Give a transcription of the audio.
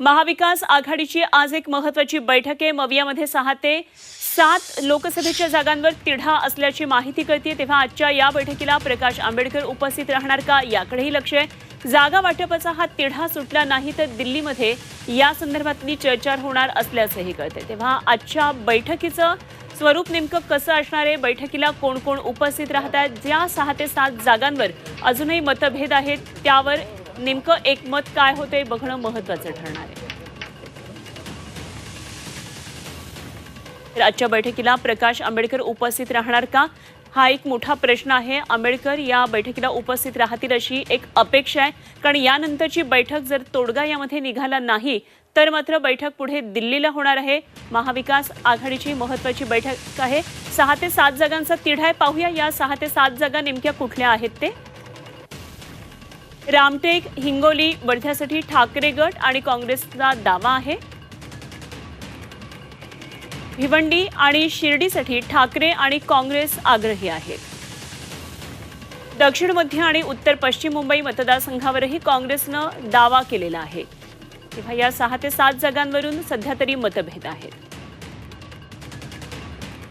महाविकास आघाडीची आज एक महत्वाची बैठक आहे. मवियामध्ये सहा ते सात लोकसभेच्या जागांवर तिढा असल्याची माहिती कळते तेव्हा आजच्या या बैठकीला प्रकाश आंबेडकर उपस्थित राहणार का याकडेही लक्ष आहे. जागा वाटपाचा हा तिढा सुटला नाही तर दिल्लीमध्ये या संदर्भातली चर्चा होणार असल्याचंही कळते तेव्हा आजच्या बैठकीचं स्वरूप नेमकं कसं असणार आहे? बैठकीला कोण कोण उपस्थित राहतात? ज्या सहा ते सात जागांवर अजूनही मतभेद आहेत त्यावर नेमकं एकमत काय होतंय बघणं महत्वाचं ठरणार आहे. तर आजच्या बैठकीला प्रकाश आंबेडकर उपस्थित राहणार का? हा एक मोठा प्रश्न आहे. आंबेडकर या बैठकीला उपस्थित राहतील अशी एक अपेक्षा आहे. कारण यानंतरची बैठक जर तोडगा यामध्ये निघाला नाही तर मात्र बैठक पुढे दिल्लीला होणार आहे. महाविकास आघाडीची महत्वाची बैठक आहे. सहा ते सात जागांचा तिढा आहे पाहूया. या सहा ते सात जागा नेमक्या कुठल्या आहेत ते? रामटेक हिंगोली वर्ध्यासाठी ठाकरे गट आणि काँग्रेसचा दावा आहे. भिवंडी आणि शिर्डीसाठी ठाकरे आणि काँग्रेस आग्रही आहेत. दक्षिण मध्य आणि उत्तर पश्चिम मुंबई मतदारसंघावरही काँग्रेसनं दावा केलेला आहे. तेव्हा या सहा ते सात जागांवरून सध्या तरी मतभेद आहेत.